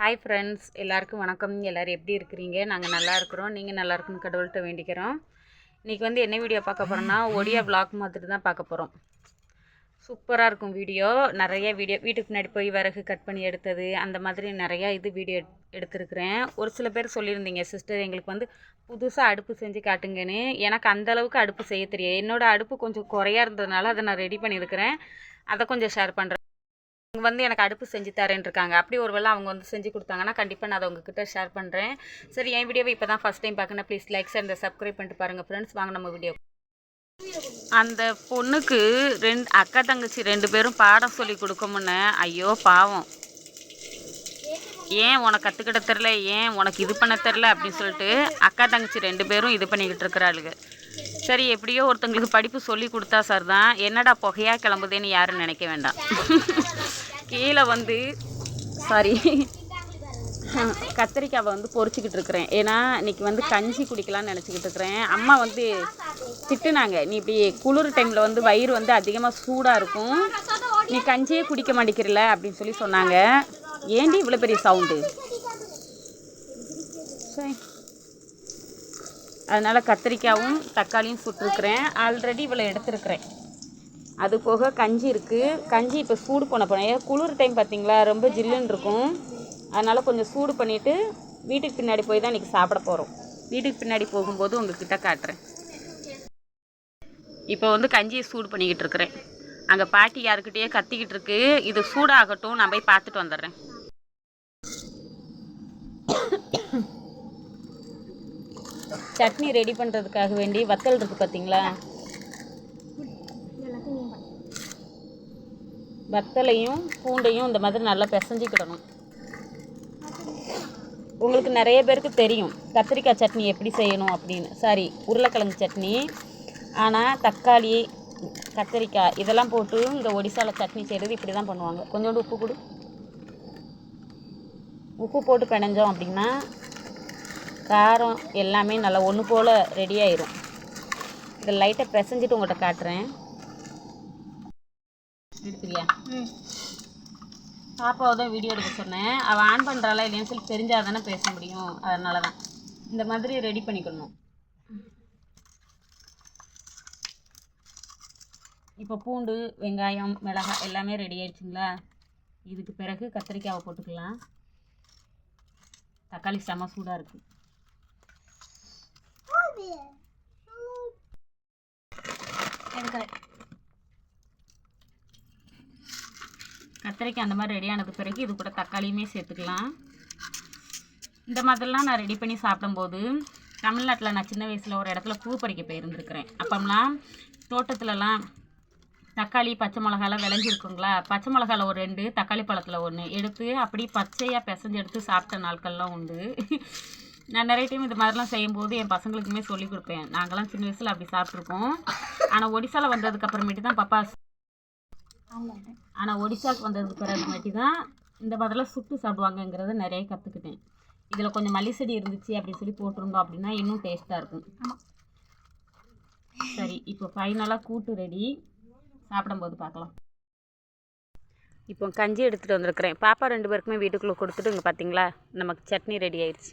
Hi friends எல்லாருக்கும் வணக்கம். எல்லோரும் எப்படி இருக்கிறீங்க? நாங்கள் நல்லா இருக்கிறோம். நீங்கள் நல்லா இருக்குன்னு கடவுள்கிட்ட வேண்டிக்கிறோம். இன்றைக்கி வந்து என்ன வீடியோ பார்க்க போகிறோம்னா ஒடியா vlog மாதிரி தான் பார்க்க போகிறோம் சூப்பராக இருக்கும் வீடியோ நிறைய வீடியோ வீட்டுக்கு முன்னாடி போய் விறகு கட் பண்ணி எடுத்தது அந்த மாதிரி நிறையா இது வீடியோ எடுத்திருக்கிறேன். ஒரு சில பேர் சொல்லியிருந்தீங்க சிஸ்டர் எங்களுக்கு வந்து புதுசாக அடுப்பு செஞ்சு காட்டுங்கன்னு. எனக்கு அந்த அளவுக்கு அடுப்பு செய்ய தெரியாது. என்னோடய அடுப்பு கொஞ்சம் குறையா இருந்ததுனால அதை நான் ரெடி பண்ணியிருக்கிறேன். அதை கொஞ்சம் ஷேர் பண்ணுறேன் அவங்க வந்து எனக்கு அடுப்பு செஞ்சு தரேன் இருக்காங்க அப்படி ஒரு வேளை அவங்க வந்து செஞ்சு கொடுத்தாங்கன்னா கண்டிப்பாக நான் அதை உங்ககிட்ட ஷேர் பண்ணுறேன் சரி என் வீடியோவை இப்போ தான் ஃபஸ்ட் டைம் பார்க்கணும் ப்ளீஸ் லைக்ஸ் அண்ட் சப்ஸ்கிரைப் பண்ணிட்டு பாருங்கள் ஃப்ரெண்ட்ஸ் வாங்க நம்ம வீடியோ அந்த பொண்ணுக்கு ரெண்டு அக்கா தங்கச்சி ரெண்டு பேரும் பாடம் சொல்லி கொடுக்கமுன்னு ஐயோ பாவம். ஏன் உனக்கு கற்றுக்கிட தெரில ஏன் உனக்கு இது பண்ண தெரில அப்படின்னு சொல்லிட்டு அக்கா தங்கச்சி ரெண்டு பேரும் இது பண்ணிக்கிட்டு இருக்கிறாளுங்க. சரி எப்படியோ ஒருத்தங்களுக்கு படிப்பு சொல்லி கொடுத்தா சார் தான். என்னடா புகையாக கிளம்புதேன்னு யாரும் நினைக்க வேண்டாம். கீழே வந்து சாரி கத்திரிக்காவை வந்து பொரிச்சிக்கிட்டு இருக்கிறேன். ஏன்னா இன்றைக்கி வந்து கஞ்சி குடிக்கலாம்னு நினச்சிக்கிட்டு இருக்கிறேன். அம்மா வந்து திட்டுனாங்க. நீ இப்படி குளிர் டைமில் வந்து வயிறு வந்து அதிகமாக சூடாக இருக்கும். நீ கஞ்சியே குடிக்க மாட்டேங்கிறல அப்படின்னு சொல்லி சொன்னாங்க. ஏண்டி இவ்வளோ பெரிய சவுண்டு சரி அதனால் கத்திரிக்காவும் தக்காளியும் சுட்டிருக்கிறேன். ஆல்ரெடி இவ்வளோ எடுத்துருக்கிறேன். அது போக கஞ்சி இருக்குது கஞ்சி இப்போ சூடு பண்ண போனேன் ஏன் குளிர் டைம் பார்த்தீங்களா ரொம்ப ஜில்லுன்னு இருக்கும். அதனால் கொஞ்சம் சூடு பண்ணிவிட்டு வீட்டுக்கு பின்னாடி போய் தான் இன்றைக்கி சாப்பிட போகிறோம் வீட்டுக்கு பின்னாடி போகும்போது உங்கள்கிட்ட காட்டுறேன். இப்போ வந்து கஞ்சியை சூடு பண்ணிக்கிட்டு இருக்கிறேன். அங்கே பாட்டி யாருக்கிட்டேயே கத்திக்கிட்டு இருக்கு. இது சூடாகட்டும் நான் போய் பார்த்துட்டு வந்துடுறேன். சட்னி ரெடி பண்ணுறதுக்காக வேண்டி வத்தல் இருக்குது பார்த்தீங்களா வத்தலையும் பூண்டையும் இந்த மாதிரி நல்லா பிசைஞ்சிக்கிடணும். உங்களுக்கு நிறைய பேருக்கு தெரியும் கத்திரிக்காய் சட்னி எப்படி செய்யணும் அப்படின்னு. சாரி உருளைக்கிழங்கு சட்னி ஆனால் தக்காளி கத்திரிக்காய் இதெல்லாம் போட்டு இந்த ஒடிசாவில் சட்னி செய்கிறது இப்படி தான் பண்ணுவாங்க. கொஞ்சோண்டு உப்பு கொடு. உப்பு போட்டு பிணைஞ்சோம் அப்படின்னா காரம் எல்லாமே நல்லா ஒன்று போல் ரெடி ஆயிரும். இதை லைட்டாக பிசைஞ்சிட்டு உங்கள்கிட்ட காட்டுறேன். எடுத்துக்கியா பாப்பாவை தான் வீடியோ எடுக்க சொன்னேன். அவள் ஆன் பண்ணுறாளா இல்லைன்னு சொல்லி தெரிஞ்சால் தானே பேச முடியும். அதனால தான் இந்த மாதிரி ரெடி பண்ணிக்கணும். இப்போ பூண்டு வெங்காயம் மிளகாய் எல்லாமே ரெடி ஆயிடுச்சுங்களா? இதுக்கு பிறகு கத்திரிக்காவை போட்டுக்கலாம். தக்காளி செம சூடாக இருக்குது கத்திரிக்காய் அந்த மாதிரி ரெடி ஆனது பிறகு இது கூட தக்காளியுமே சேர்த்துக்கலாம். இந்த மாதிரிலாம் நான் ரெடி பண்ணி சாப்பிடும்போது தமிழ்நாட்டில் நான் சின்ன வயசில் ஒரு இடத்துல பூ பறிக்க போயிருந்துருக்கிறேன். அப்போம்லாம் தோட்டத்துலலாம் தக்காளி பச்சை மிளகாலாம் விளைஞ்சிருக்குங்களா? பச்சை மிளகாவில் ஒரு ரெண்டு தக்காளி பழத்தில் ஒன்று எடுத்து அப்படியே பச்சையாக பிசைஞ்சு எடுத்து சாப்பிட்ட நாட்கள்லாம் உண்டு. நான் நிறைய டைம் இது மாதிரிலாம் செய்யும்போது என் பசங்களுக்குமே சொல்லி கொடுப்பேன். நாங்களாம் சின்ன வயசில் அப்படி சாப்பிட்ருக்கோம் ஆனால் ஒடிசாவில் வந்ததுக்கு அப்புறமேட்டு தான் பாப்பா ஆனால் ஒடிசாவுக்கு வந்ததுக்கு பிறகுமேட்டி தான் இந்த மாதிரிலாம் சுட்டு சாப்பிடுவாங்கங்கிறத நிறைய கற்றுக்கிட்டேன் இதில் கொஞ்சம் மல்லி செடி இருந்துச்சு அப்படின்னு சொல்லி போட்டிருந்தோம் அப்படின்னா இன்னும் டேஸ்ட்டாக இருக்கும். சரி இப்போ ஃபைனலாக கூட்டு ரெடி சாப்பிடும்போது பார்க்கலாம். இப்போ கஞ்சி எடுத்துகிட்டு வந்திருக்கிறேன். பாப்பா ரெண்டு பேருக்குமே வீட்டுக்குள்ளே கொடுத்துட்டு இங்கே பார்த்தீங்களா நமக்கு சட்னி ரெடி ஆயிடுச்சு.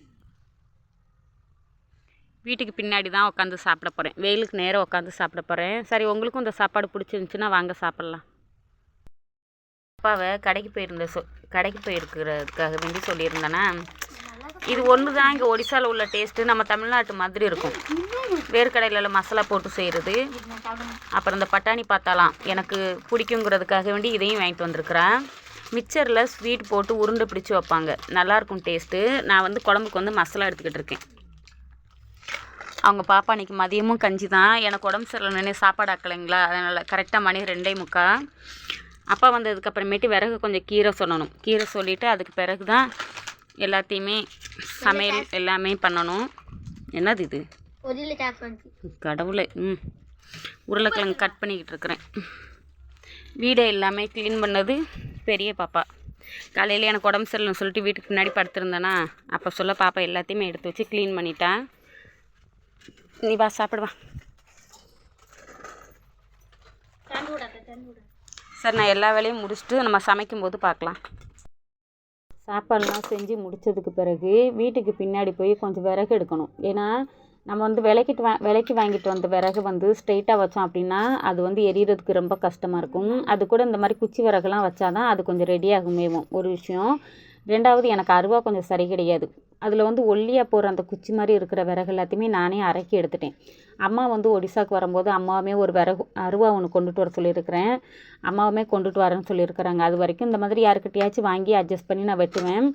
வீட்டுக்கு பின்னாடி தான் உட்காந்து சாப்பிட போகிறேன் வெயிலுக்கு நேரம் உட்காந்து சாப்பிட போகிறேன் சரி உங்களுக்கும் இந்த சாப்பாடு பிடிச்சிருந்துச்சுன்னா வாங்க சாப்பிட்லாம். அப்பாவை கடைக்கு போயிருந்த சொ கடைக்கு போயிருக்கிறதுக்காக வேண்டி சொல்லியிருந்தேன்னா இது ஒன்று தான் இங்கே ஒடிசாவில் உள்ள டேஸ்ட்டு நம்ம தமிழ்நாட்டு மாதிரி இருக்கும். வேர்க்கடையில் மசாலா போட்டு செய்கிறது அப்புறம் இந்த பட்டாணி பார்த்தாலாம் எனக்கு பிடிக்குங்கிறதுக்காக வேண்டி இதையும் வாங்கிட்டு வந்திருக்கிறேன். மிக்சரில் ஸ்வீட் போட்டு உருண்டை பிடிச்சி வைப்பாங்க. நல்லாயிருக்கும் டேஸ்ட்டு நான் வந்து குழம்புக்கு வந்து மசாலா எடுத்துக்கிட்டு இருக்கேன். அவங்க பாப்பா அன்றைக்கி மதியமும் கஞ்சி தான். எனக்கு உடம்பு சரியில்லைன்னு சாப்பாடு ஆக்கலைங்களா? அதனால் கரெக்டாக மணி ரெண்டே முக்கா. அப்பா வந்ததுக்கு அப்புறமேட்டு விறகு கொஞ்சம் கீரை சொல்லணும். கீரை சொல்லிவிட்டு அதுக்கு பிறகு தான் எல்லாத்தையுமே சமையல் எல்லாமே பண்ணணும். என்னது இது? கடவுளே ம். உருளைக்கிழங்கு கட் பண்ணிக்கிட்டு இருக்கிறேன். வீடை எல்லாமே க்ளீன் பண்ணது பெரிய பாப்பா. காலையில் எனக்கு உடம்பு சரியில்லைன்னு சொல்லிட்டு வீட்டுக்கு பின்னாடி படுத்திருந்தேனா அப்போ சொல்ல பாப்பா எல்லாத்தையுமே எடுத்து வச்சு க்ளீன் பண்ணிட்டேன் நீ வா சாப்பிடுவா சார் நான் எல்லா வேலையும் முடிச்சுட்டு நம்ம சமைக்கும்போது பார்க்கலாம். சாப்பாடுலாம் செஞ்சு முடித்ததுக்கு பிறகு வீட்டுக்கு பின்னாடி போய் கொஞ்சம் விறகு எடுக்கணும். ஏன்னா நம்ம வந்து விலைக்கிட்டு வா விலைக்கு வாங்கிட்டு வந்த விறகு வந்து ஸ்ட்ரெயிட்டாக வச்சோம் அப்படின்னா அது வந்து எரியறதுக்கு ரொம்ப கஷ்டமாக இருக்கும். அது கூட இந்த மாதிரி குச்சி விறகுலாம் வச்சாதான் அது கொஞ்சம் ரெடியாகுமேவும் ஒரு விஷயம். ரெண்டாவது எனக்கு அருவா கொஞ்சம் சரி கிடையாது. அதில் வந்து ஒல்லியாக போகிற அந்த குச்சி மாதிரி இருக்கிற விறகு எல்லாத்தையுமே நானே அரைக்கி எடுத்துட்டேன். அம்மா வந்து ஒடிசாக்கு வரும்போது அம்மாவுமே ஒரு விறகு அருவா ஒன்று கொண்டுட்டு வர சொல்லியிருக்கிறேன். அம்மாவுமே கொண்டுட்டு வரேன்னு சொல்லியிருக்கிறாங்க. அது வரைக்கும் இந்த மாதிரி யாருக்கிட்டையாச்சும் வாங்கி அட்ஜஸ்ட் பண்ணி நான் வெட்டுவேன்.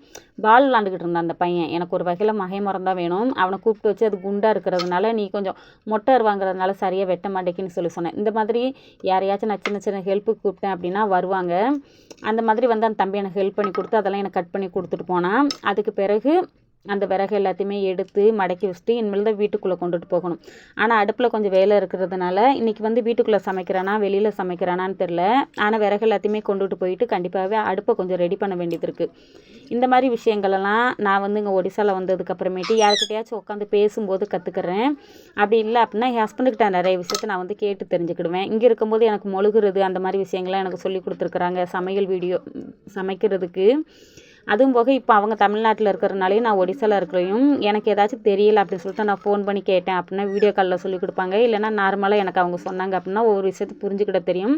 பால் விளாண்டுக்கிட்டு இருந்தான் அந்த பையன். எனக்கு ஒரு வகையில் மகை மரம் தான் வேணும். அவனை கூப்பிட்டு வச்சு அது குண்டாக இருக்கிறதுனால நீ கொஞ்சம் மொட்டை வாங்குறதுனால சரியாக வெட்ட மாட்டேக்குன்னு சொல்லி சொன்னேன். இந்த மாதிரி யாரையாச்சும் நான் சின்ன சின்ன ஹெல்ப்புக்கு கூப்பிட்டேன் அப்படின்னா வருவாங்க. அந்த மாதிரி வந்து அந்த தம்பி எனக்கு ஹெல்ப் பண்ணி கொடுத்து அதெல்லாம் எனக்கு கட் பண்ணி கொடுத்துட்டு போனான். அதுக்கு பிறகு அந்த விறகு எல்லாத்தையுமே எடுத்து மடக்கி வச்சுட்டு இனிமேல் தான் வீட்டுக்குள்ளே கொண்டுட்டு போகணும். ஆனால் அடுப்பில் கொஞ்சம் வேலை இருக்கிறதுனால இன்றைக்கி வந்து வீட்டுக்குள்ளே சமைக்கிறானா வெளியில் சமைக்கிறானான்னு தெரில ஆனால் விறகு எல்லாத்தையுமே கொண்டுட்டு போயிட்டு கண்டிப்பாகவே அடுப்பை கொஞ்சம் ரெடி பண்ண வேண்டியது இருக்குது இந்த மாதிரி விஷயங்களெல்லாம் நான் வந்து இங்கே ஒடிசாவில் வந்ததுக்கப்புறமேட்டு யாருக்கிட்டையாச்சும் உட்காந்து பேசும்போது கற்றுக்கிறேன் அப்படி இல்லை அப்படின்னா என் ஹஸ்பண்டுக்கிட்ட நிறைய விஷயத்த நான் வந்து கேட்டு தெரிஞ்சுக்கிடுவேன். இங்கே இருக்கும்போது எனக்கு மொழுகுறது அந்த மாதிரி விஷயங்கள்லாம் எனக்கு சொல்லி கொடுத்துருக்குறாங்க சமையல் வீடியோ சமைக்கிறதுக்கு. அதுவும் போக இப்போ அவங்க தமிழ்நாட்டில் இருக்கிறனாலையும் நான் ஒடிசாவில் இருக்கிறையும் எனக்கு ஏதாச்சும் தெரியல அப்படின்னு சொல்லிட்டு நான் ஃபோன் பண்ணி கேட்டேன் அப்படின்னா வீடியோ காலில் சொல்லி கொடுப்பாங்க. இல்லைனா நார்மலாக எனக்கு அவங்க சொன்னாங்க அப்படின்னா ஒரு விஷயத்தை புரிஞ்சுக்கிட தெரியும்.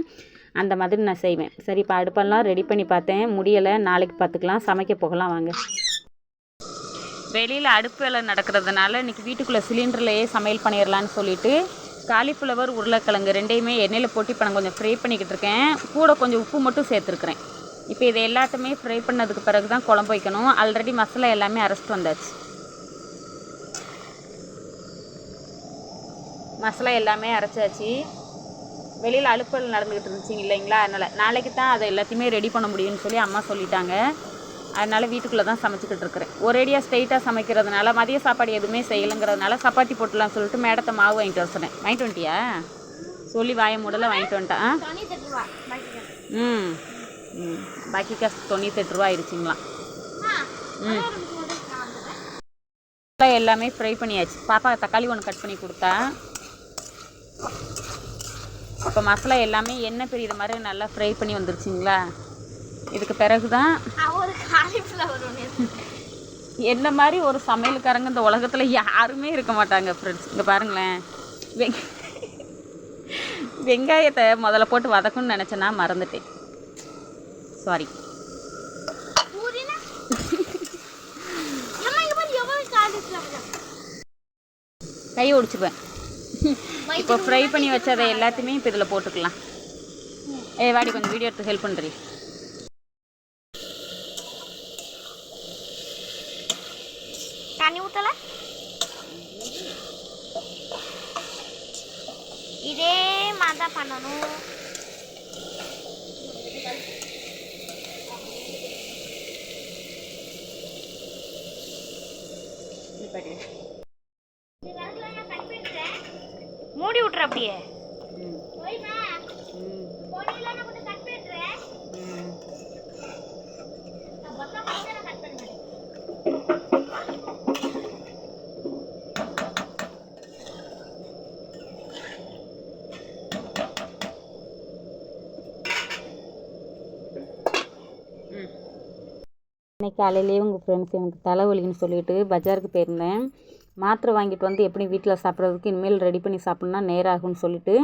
அந்த மாதிரி நான் செய்வேன். சரி இப்போ அடுப்பெல்லாம் ரெடி பண்ணி பார்த்தேன். முடியலை. நாளைக்கு பார்த்துக்கலாம். சமைக்க போகலாம். வாங்க. வெளியில் அடுப்பு வேலை நடக்கிறதுனால இன்றைக்கி வீட்டுக்குள்ளே சிலிண்டர்லேயே சமையல் பண்ணிடலான்னு சொல்லிட்டு காலிஃப்ளவர் உருளைக்கிழங்கு ரெண்டையுமே எண்ணெயில் போட்டு இப்போ நான் கொஞ்சம் ஃப்ரை பண்ணிக்கிட்டு இருக்கேன். கூட கொஞ்சம் உப்பு மட்டும் சேர்த்துருக்குறேன். இப்போ இது எல்லாத்தையுமே ஃப்ரை பண்ணதுக்கு பிறகு தான் குழம்பு வைக்கணும். ஆல்ரெடி மசாலா எல்லாமே அரைச்சிட்டு வந்தாச்சு. மசாலா எல்லாமே அரைச்சாச்சு. வெளியில் அலுப்பல் நடந்துக்கிட்டு இருந்துச்சு இல்லைங்களா? அதனால் நாளைக்கு தான் அதை எல்லாத்தையுமே ரெடி பண்ண முடியும்னு சொல்லி அம்மா சொல்லிட்டாங்க. அதனால் வீட்டுக்குள்ளே தான் சமைச்சிக்கிட்டு இருக்கிறேன். ஒரேடியாக ஸ்ட்ரைட்டாக சமைக்கிறதுனால மதிய சாப்பாடு எதுவுமே செய்யலைங்கிறதுனால சப்பாத்தி போட்டுலாம் சொல்லிட்டு மேடத்தை மாவு வாங்கிட்டு வர சொன்னேன். வாங்கிட்டு வந்துட்டியா? சொல்லி வாய மூடல வாங்கிட்டு வந்துட்டேன். ம். ம் பாக்கி காசு தொண்ணூத்தெட்டு ரூபா ஆயிடுச்சிங்களா? ம். எல்லாமே ஃப்ரை பண்ணியாச்சு. பாப்பா தக்காளி ஒன்று கட் பண்ணி கொடுத்தா. இப்போ மசாலா எல்லாமே எண்ணெய் பிரியிற மாதிரி நல்லா ஃப்ரை பண்ணி வந்துருச்சுங்களா? இதுக்கு பிறகு தான் என்ன மாதிரி ஒரு சமையல்காரங்க இந்த உலகத்தில் யாருமே இருக்க மாட்டாங்க ஃப்ரெண்ட்ஸ் இங்கே பாருங்களேன். வெங் வெங்காயத்தை முதல்ல போட்டு வதக்கணும்னு நினச்சேன்னா மறந்துட்டேன். சாரி கையை ஒடிச்சிருவேன் இப்போ ஃப்ரை பண்ணி வச்சதை எல்லாத்தையுமே இப்போ இதில் போட்டுக்கலாம். ஏ வாடி கொஞ்சம் வீடியோ எடுத்து ஹெல்ப் பண்ணுறீ தண்ணி ஊத்தல? இதே மாதிரி தான் பண்ணணும். மூடி விட்டுற அப்படியே. இன்னைக்கு காலையிலேயே உங்கள் ஃப்ரெண்ட்ஸ் எனக்கு தலைவலின்னு சொல்லிட்டு பஜாருக்கு போயிருந்தேன். மாத்திரை வாங்கிட்டு வந்து எப்படி வீட்டில் சாப்பிட்றதுக்கு இனிமேல் ரெடி பண்ணி சாப்பிட்ணுன்னா நேரம் சொல்லிட்டு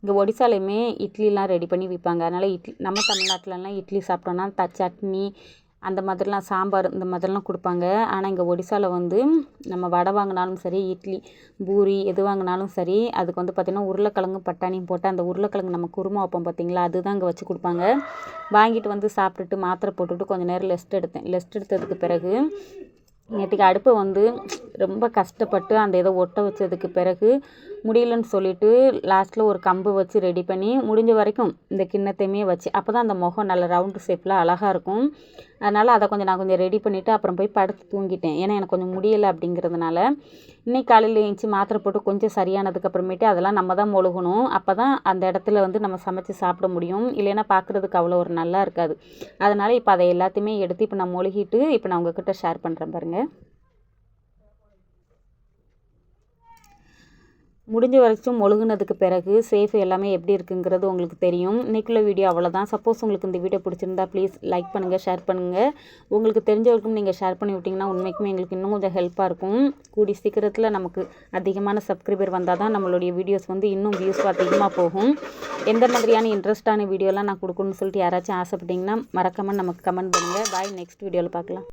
இங்கே ஒடிசாலையுமே இட்லிலாம் ரெடி பண்ணி விற்பாங்க அதனால் இட்லி நம்ம தமிழ்நாட்டிலலாம் இட்லி சாப்பிட்டோன்னா த சட்னி அந்த மாதிரிலாம் சாம்பார் இந்த மாதிரிலாம் கொடுப்பாங்க. ஆனால் இங்கே ஒடிசாவில் வந்து நம்ம வடை வாங்கினாலும் சரி இட்லி பூரி எது வாங்கினாலும் சரி அதுக்கு வந்து பார்த்திங்கன்னா உருளைக்கிழங்கு பட்டாணியும் போட்டு அந்த உருளைக்கிழங்கு நம்ம குருமா வைப்போம் பார்த்தீங்களா அதுதான் இங்கே வச்சு கொடுப்பாங்க. வாங்கிட்டு வந்து சாப்பிட்டுட்டு மாத்திரை போட்டுட்டு கொஞ்சம் நேரம் ரெஸ்ட் எடுத்தேன். ரெஸ்ட் எடுத்ததுக்கு பிறகு நேற்றுக்கு அடுப்பை வந்து ரொம்ப கஷ்டப்பட்டு அந்த இதை ஒட்ட வச்சதுக்கு பிறகு முடியலன்னு சொல்லிட்டு லாஸ்ட்டில் ஒரு கம்பு வச்சு ரெடி பண்ணி முடிஞ்ச வரைக்கும் இந்த கிண்ணத்தையுமே வச்சு அப்போ தான் அந்த முகம் நல்ல ரவுண்டு ஷேப்பில் அழகாக இருக்கும். அதனால் அதை கொஞ்சம் நான் கொஞ்சம் ரெடி பண்ணிவிட்டு அப்புறம் போய் படுத்து தூங்கிட்டேன். ஏன்னா எனக்கு கொஞ்சம் முடியலை அப்படிங்கிறதுனால. இன்னைக்கு காலையில் எழுந்துச்சி மாத்திரை போட்டு கொஞ்சம் சரியானதுக்கு அப்புறமேட்டு அதெல்லாம் நம்ம தான் மொழுகணும். அப்போ தான் அந்த இடத்துல வந்து நம்ம சமைச்சு சாப்பிட முடியும். இல்லைன்னா பார்க்குறதுக்கு அவ்வளோ ஒரு நல்லா இருக்காது. அதனால் இப்போ அதை எல்லாத்தையுமே எடுத்து இப்போ நான் மொழுகிட்டு இப்போ நான் உங்ககிட்ட ஷேர் பண்ணுறேன் பாருங்கள் முடிஞ்ச வரைக்கும் ஒழுகுனதுக்கு பிறகு சேஃப் எல்லாமே எப்படி இருக்குங்கிறது உங்களுக்கு தெரியும். இன்றைக்குள்ள வீடியோ அவ்வளோதான் சப்போஸ் உங்களுக்கு இந்த வீடியோ பிடிச்சிருந்தா ப்ளீஸ் லைக் பண்ணுங்கள் ஷேர் பண்ணுங்கள் உங்களுக்கு தெரிஞ்சவருக்கும் நீங்கள் ஷேர் பண்ணி விட்டிங்கன்னா உண்மைக்குமே எங்களுக்கு இன்னும் கொஞ்சம் ஹெல்ப்பாக இருக்கும். கூடி சீக்கிரத்தில் நமக்கு அதிகமான சப்ஸ்கிரைபர் வந்தால் தான் நம்மளுடைய வீடியோஸ் வந்து இன்னும் வியூஸ் அதிகமாக போகும். எந்த மாதிரியான இன்ட்ரெஸ்டான வீடியோலாம் நான் கொடுக்கணும்னு சொல்லிட்டு யாராச்சும் ஆசைப்பட்டிங்கன்னா மறக்காமல் நமக்கு கமெண்ட் பண்ணுங்கள் பாய் நெக்ஸ்ட் வீடியோவில் பார்க்கலாம்.